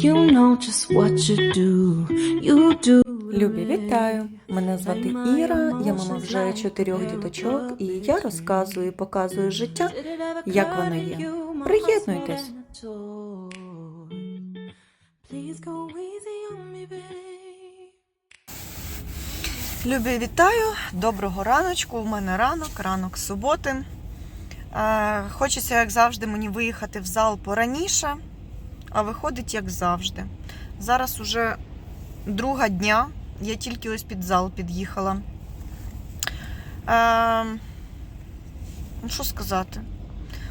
You know just what you do. You do. Любі, вітаю! Мене звати Іра, я мама вже чотирьох діточок, і я розказую і показую життя, як воно є. Приєднуйтесь! Любі, вітаю! Доброго раночку. У мене ранок, ранок суботи. Е, хочеться, як завжди, мені виїхати в зал пораніше, а виходить, як завжди. Зараз уже друга дня. Я тільки ось під зал під'їхала. Е, ну, що сказати?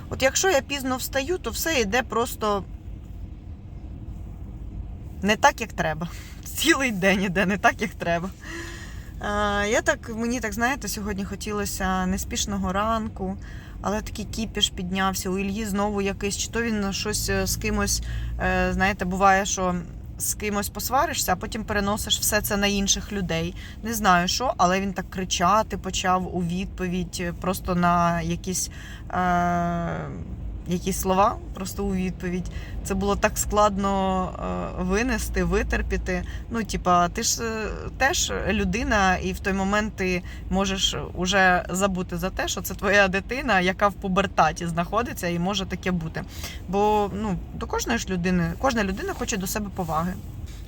От якщо я пізно встаю, то все йде просто не так, як треба. Цілий день іде не так, як треба. Е, Я так, мені так, знаєте, сьогодні хотілося неспішного ранку, але такий кіпіш піднявся. У Ільї знову якийсь, чи то він щось е, з кимось, е, знаєте, буває, що з кимось посваришся, а потім переносиш все це на інших людей. Не знаю що, але він так кричати почав у відповідь, е, просто на якісь. Якісь слова просто у відповідь. Це було так складно е, винести, витерпіти. Ну, типа, ти ж е, теж людина, і в той момент ти можеш уже забути за те, що це твоя дитина, яка в пубертаті знаходиться, і може таке бути. Бо ну, до кожної ж людини, кожна людина хоче до себе поваги.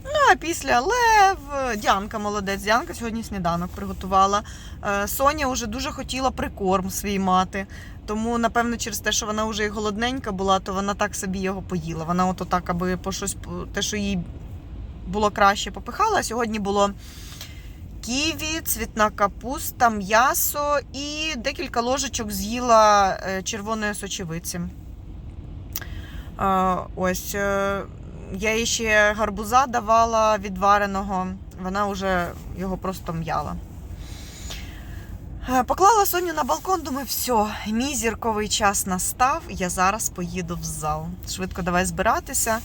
Ну, а після Лев, Діанка молодець. Діанка сьогодні сніданок приготувала. Е, Соня вже дуже хотіла прикорм свій мати. Тому, напевно, через те, що вона вже і голодненька була, то вона так собі його поїла. Вона ото так, аби по щось те, що їй було краще, попихала. А сьогодні було ківі, цвітна капуста, м'ясо і декілька ложечок з'їла е, червоної сочевиці. Е, Ось. Я їй ще гарбуза давала відвареного, вона вже його просто м'яла. Е, Поклала Соню на балкон, думаю, все, мій зірковий час настав, я зараз поїду в зал. Швидко давай збиратися.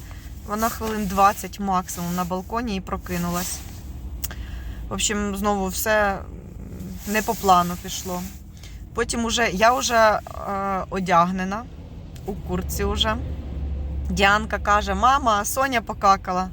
Вона хвилин 20 максимум на балконі і прокинулась. В общем, знову все не по плану пішло. Потім уже я вже е, одягнена у курці вже. Діанка каже: Мама, Соня покакала.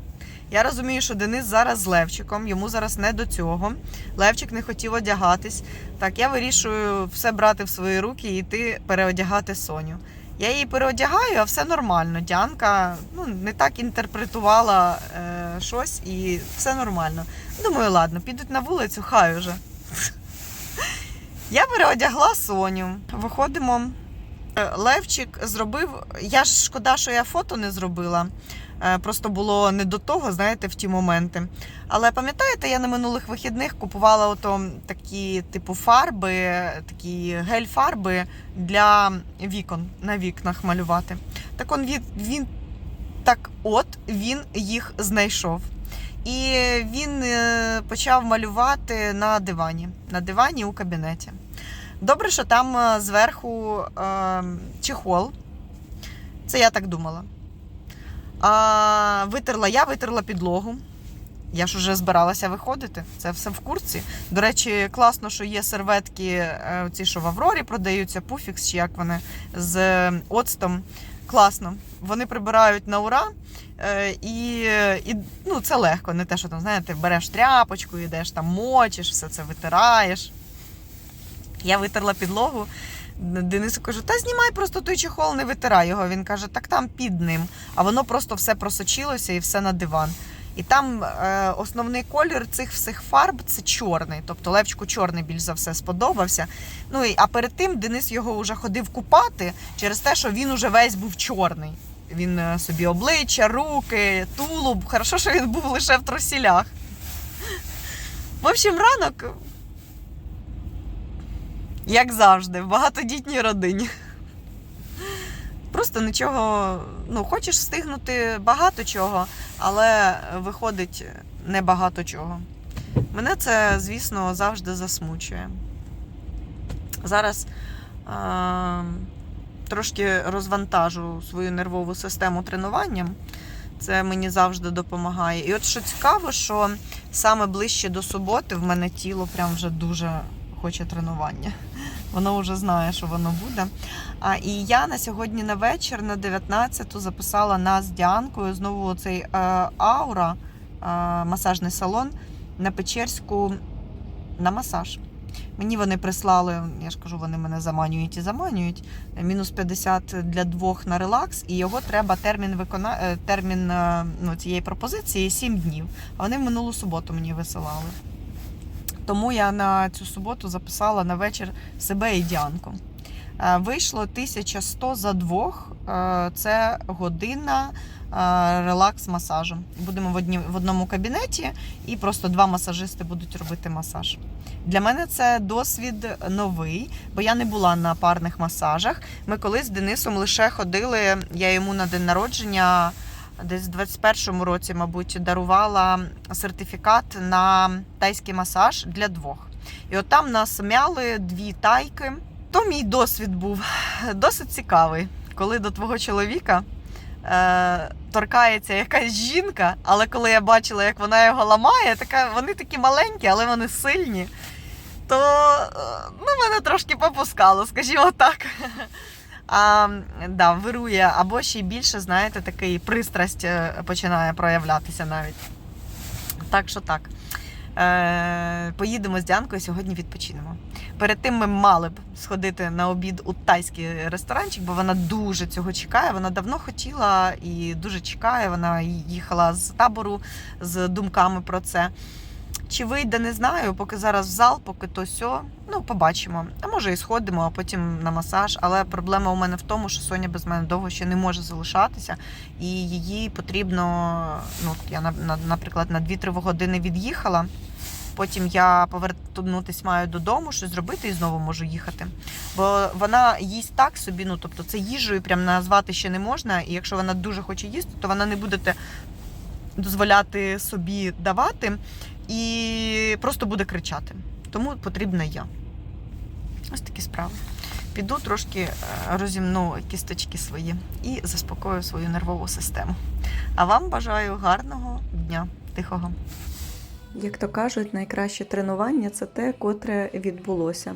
Я розумію, що Денис зараз з Левчиком, йому зараз не до цього. Левчик не хотів одягатись. Так, я вирішую все брати в свої руки і йти переодягати Соню. Я її переодягаю, а все нормально. Діанка ну, не так інтерпретувала е, щось і все нормально. Думаю, ладно, підуть на вулицю, хай уже. Я переодягла Соню. Виходимо. Е, Левчик зробив. Я ж шкода, що я фото не зробила. Е, Просто було не до того, знаєте, в ті моменти. Але пам'ятаєте, я на минулих вихідних купувала ото такі типу фарби, такі гель-фарби для вікон на вікнах малювати. Так он він, він так от він їх знайшов. І він е, почав малювати на дивані, на дивані у кабінеті. Добре, що там е, зверху е, чехол. Це я так думала. А, витерла я, витерла підлогу. Я ж уже збиралася виходити. Це все в курсі. До речі, класно, що є серветки, е, ці, що в Аврорі продаються, пуфікс, чи як вони з е, оцтом. Класно. Вони прибирають на ура. І, і ну, це легко. Не те, що там, знаєте, береш тряпочку, йдеш там, мочиш, все це витираєш. Я витерла підлогу. Денису кажу, та знімай просто той чехол, не витирай його. Він каже, так там під ним. А воно просто все просочилося і все на диван. І там е, основний колір цих всіх фарб це чорний. Тобто Левчику чорний більш за все сподобався. Ну і а перед тим Денис його вже ходив купати через те, що він уже весь був чорний. Він е, собі обличчя, руки, тулуб. Хорошо, що він був лише в трусілях. В общем, ранок як завжди, в багатодітній родині. Просто нічого, ну, хочеш встигнути багато чого, але виходить не багато чого. Мене це, звісно, завжди засмучує. Зараз е- трошки розвантажу свою нервову систему тренуванням. Це мені завжди допомагає. І от що цікаво, що саме ближче до суботи в мене тіло прям вже дуже хоче тренування. Воно вже знає, що воно буде. А, і я на сьогодні на вечір на 19-ту записала нас з Діанкою знову цей е, аура, е, масажний салон на Печерську на масаж. Мені вони прислали, я ж кажу, вони мене заманюють і заманюють. Мінус 50 для двох на релакс, і його треба термін викона... е, термін ну, цієї пропозиції 7 днів. А вони в минулу суботу мені висилали. Тому я на цю суботу записала на вечір себе і Діанку. Е, Вийшло 1100 за двох. Е, Це година е, релакс-масажу. Будемо в, одні, в одному кабінеті, і просто два масажисти будуть робити масаж. Для мене це досвід новий, бо я не була на парних масажах. Ми колись з Денисом лише ходили. Я йому на день народження, десь в 21-му році, мабуть, дарувала сертифікат на тайський масаж для двох. І от там нас мяли дві тайки. То мій досвід був досить цікавий, коли до твого чоловіка е, торкається якась жінка, але коли я бачила, як вона його ламає, така, вони такі маленькі, але вони сильні, то е, ну, мене трошки попускало, скажімо так. А, да, вирує, або ще й більше, знаєте, такий пристрасть е, починає проявлятися навіть. Так що так. Е, поїдемо з Дянкою сьогодні відпочинемо. Перед тим ми мали б сходити на обід у тайський ресторанчик, бо вона дуже цього чекає. Вона давно хотіла і дуже чекає. Вона їхала з табору з думками про це. Чи вийде, не знаю, поки зараз в зал, поки то сьо. Ну, побачимо. А може і сходимо, а потім на масаж. Але проблема у мене в тому, що Соня без мене довго ще не може залишатися, і її потрібно. Ну, я на- на- наприклад, на 2-3 години від'їхала. Потім я повернутися маю додому, щось зробити і знову можу їхати. Бо вона їсть так собі, ну тобто це їжею прям назвати ще не можна. І якщо вона дуже хоче їсти, то вона не буде дозволяти собі давати і просто буде кричати. Тому потрібна я. Ось такі справи. Піду трошки е, розімну кісточки свої і заспокою свою нервову систему. А вам бажаю гарного дня, тихого. Як то кажуть, найкраще тренування це те, котре відбулося.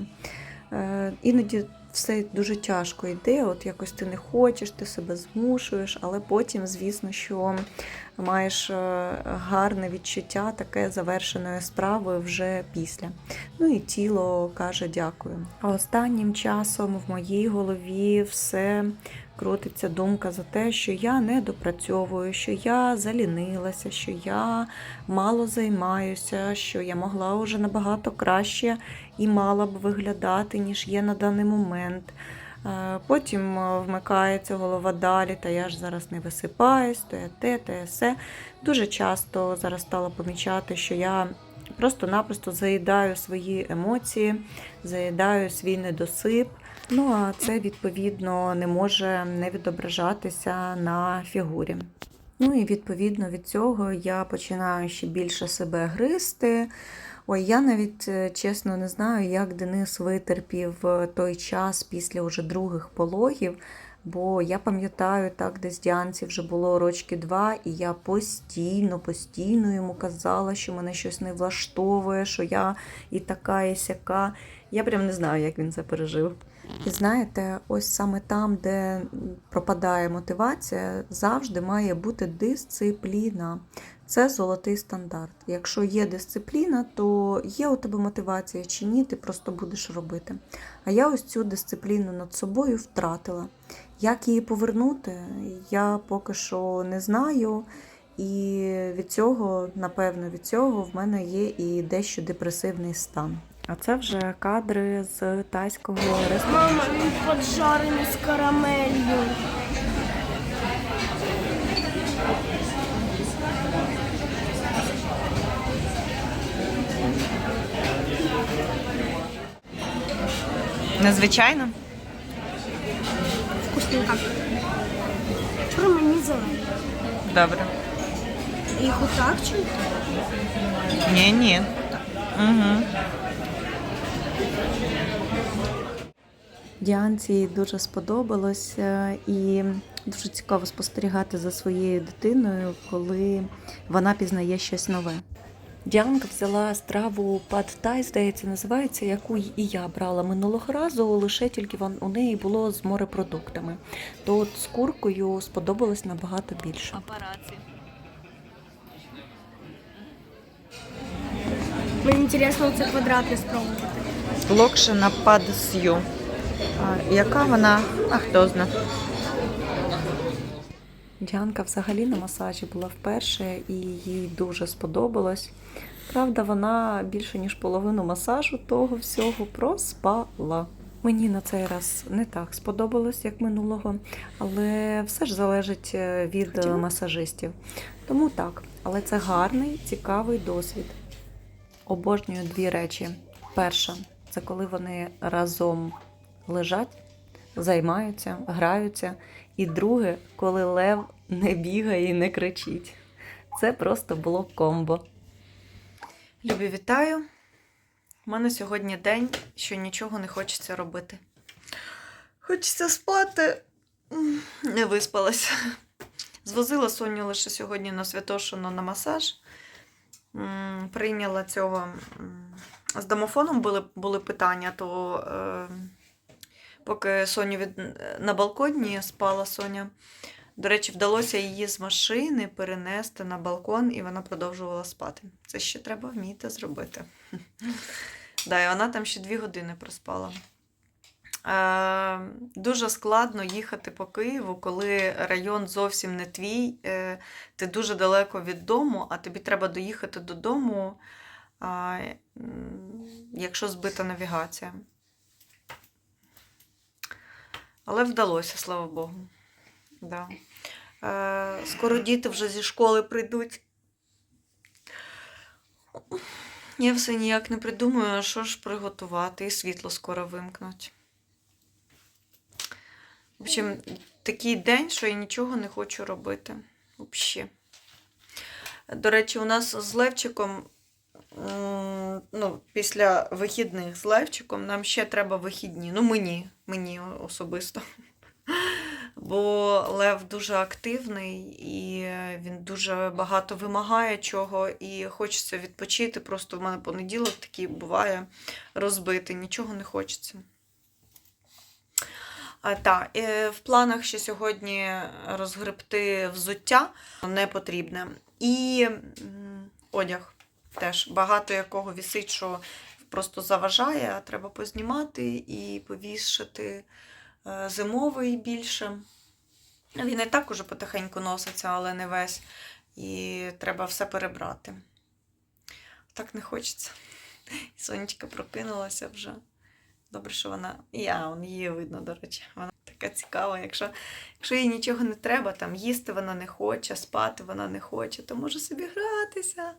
Е, Іноді все дуже тяжко йде, от якось ти не хочеш, ти себе змушуєш, але потім, звісно, що маєш е, гарне відчуття таке завершеної справи вже після. Ну і тіло каже дякую. А останнім часом в моїй голові все крутиться думка за те, що я не допрацьовую, що я залінилася, що я мало займаюся, що я могла вже набагато краще і мала б виглядати, ніж є на даний момент. Е, Потім е, вмикається голова далі, та я ж зараз не висипаюсь, то я те, то я все. Дуже часто зараз стала помічати, що я просто-напросто заїдаю свої емоції, заїдаю свій недосип. Ну а це відповідно не може не відображатися на фігурі. Ну і відповідно від цього я починаю ще більше себе гризти. Ой, я навіть е, чесно не знаю, як Денис витерпів е, той час після уже других пологів. Бо я пам'ятаю, так десь Діанці вже було рочки два, і я постійно, постійно йому казала, що мене щось не влаштовує, що я і така, і сяка. Я прям не знаю, як він це пережив. І знаєте, ось саме там, де пропадає мотивація, завжди має бути дисципліна. Це золотий стандарт. Якщо є дисципліна, то є у тебе мотивація чи ні, ти просто будеш робити. А я ось цю дисципліну над собою втратила. Як її повернути, я поки що не знаю. І від цього, напевно, від цього в мене є і дещо депресивний стан. А це вже кадри з тайського ресторану. Мама, він поджарений з карамелью. Незвичайно. Вкусненько. Чого мені зелені? Добре. Їх отак чи? Ні, ні. Угу. Діанці дуже сподобалося і дуже цікаво спостерігати за своєю дитиною, коли вона пізнає щось нове. Діанка взяла страву пад тай, здається, називається, яку і я брала минулого разу, лише тільки у неї було з морепродуктами. То от з куркою сподобалось набагато більше. Папараці. Мені інтересно це квадратне спробувати. Локшина Яка вона? А хто зна. Діанка взагалі на масажі була вперше і їй дуже сподобалось. Правда, вона більше ніж половину масажу того всього проспала. Мені на цей раз не так сподобалось, як минулого, але все ж залежить е, від Хотіла? масажистів. Тому так, але це гарний, цікавий досвід. Обожнюю дві речі. Перша це коли вони разом лежать, займаються, граються. І друге, коли лев не бігає і не кричить. Це просто було комбо. Любі, вітаю! У мене сьогодні день, що нічого не хочеться робити. Хочеться спати. Не виспалася. Звозила Соню лише сьогодні на Святошину на масаж. Прийняла цього. З домофоном були, були питання, то е, поки Соню від... на балконі спала Соня. До речі, вдалося її з машини перенести на балкон, і вона продовжувала спати. Це ще треба вміти зробити. Да, і вона там ще дві години проспала. Е, дуже складно їхати по Києву, коли район зовсім не твій, е, ти дуже далеко від дому, а тобі треба доїхати додому, м, якщо збита навігація. Але вдалося, слава Богу. Да. Е, скоро діти вже зі школи прийдуть. Я все ніяк не придумаю, що ж приготувати, і світло скоро вимкнуть. В общем, такий день, що я нічого не хочу робити. Взагалі. До речі, у нас з Левчиком, ну, після вихідних з Левчиком, нам ще треба вихідні. Ну, мені, мені особисто. Бо Лев дуже активний і він дуже багато вимагає чого, і хочеться відпочити. Просто в мене понеділок такий буває розбитий, нічого не хочеться. А, в планах ще сьогодні розгребти взуття не потрібне. І одяг теж багато якого вісить, що просто заважає, а треба познімати і повішати е, зимовий більше. Він і так уже потихеньку носиться, але не весь. І треба все перебрати. Так не хочеться. Сонечка прокинулася вже. Добре, що вона. Я, он її видно, до речі. Вона така цікава. Якщо, якщо їй нічого не треба, там їсти вона не хоче, спати вона не хоче, то може собі гратися.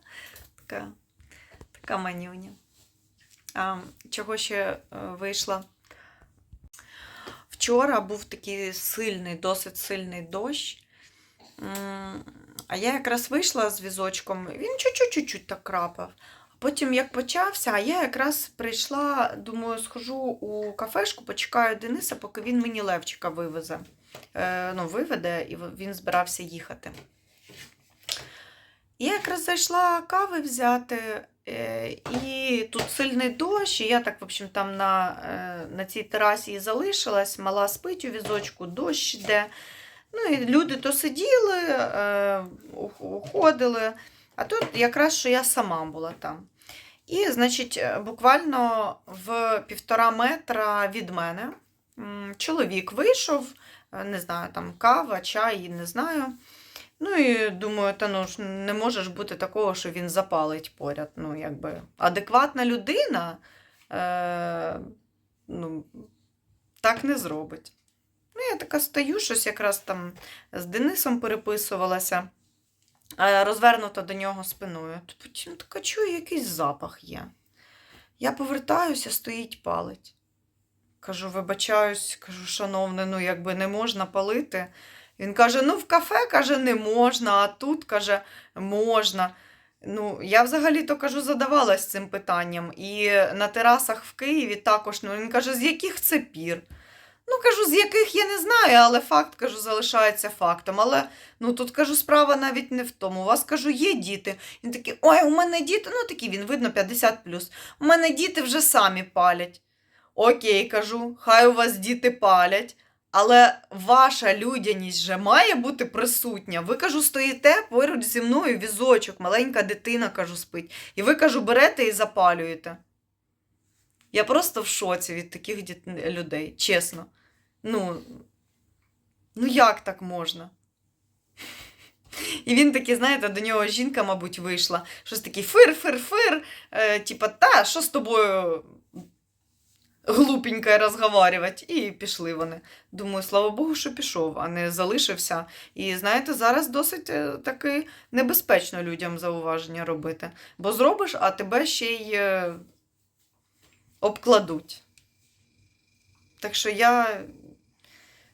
Така, така манюня. А, чого ще е, вийшла? Вчора був такий сильний, досить сильний дощ. А я якраз вийшла з візочком, він чуть-чуть так крапав. Потім, як почався, а я якраз прийшла, думаю, схожу у кафешку, почекаю Дениса, поки він мені Левчика вивезе. Е, ну, виведе, і він збирався їхати. Я якраз зайшла кави взяти, е, і тут сильний дощ, і я так, в общем, там на, е, на цій терасі і залишилась, мала спить у візочку, дощ йде. Ну, і люди то сиділи, е, уходили, а тут якраз що я сама була там. І, значить, буквально в півтора метра від мене чоловік вийшов, не знаю, там кава, чай, не знаю. Ну і думаю, та ну ж не може ж бути такого, що він запалить поряд. Ну, якби адекватна людина е, ну, так не зробить. Ну, я така стою, щось якраз там з Денисом переписувалася, розвернута до нього спиною. Потім така чую, якийсь запах є. Я повертаюся, стоїть палить. Кажу, вибачаюсь, кажу, шановне, ну якби не можна палити. Він каже: ну в кафе каже, не можна, а тут каже, можна. Ну, я взагалі-то кажу, задавалась цим питанням. І на терасах в Києві також. Ну, він каже, з яких це пір? Ну, кажу, з яких я не знаю, але факт, кажу, залишається фактом. Але ну тут кажу, справа навіть не в тому. У вас кажу, є діти. Він такий, ой, у мене діти, ну такі він, видно, 50 плюс. У мене діти вже самі палять. Окей, кажу, хай у вас діти палять. Але ваша людяність же має бути присутня. Ви кажу, стоїте поруч зі мною візочок, маленька дитина, кажу, спить. І ви кажу, берете і запалюєте. Я просто в шоці від таких діт... людей, чесно. Ну, ну як так можна? І він такий, знаєте, до нього жінка, мабуть, вийшла. Щось такий фир-фир-фир. Е, типа, та, що з тобою глупенько розговарювати? І пішли вони. Думаю, слава Богу, що пішов, а не залишився. І знаєте, зараз досить е, таки небезпечно людям зауваження робити. Бо зробиш, а тебе ще й е, обкладуть. Так що я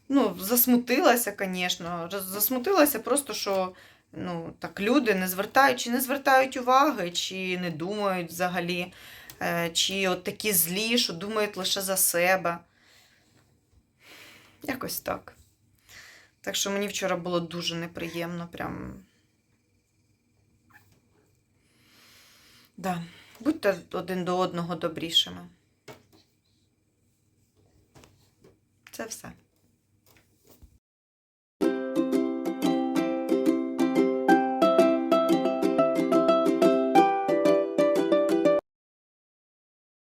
ну, засмутилася, звісно. Засмутилася просто, що ну, так люди не звертають, чи не звертають уваги, чи не думають взагалі, чи от такі злі, що думають лише за себе. Якось так. Так що мені вчора було дуже неприємно, прям. Да. Будьте один до одного добрішими. Це все.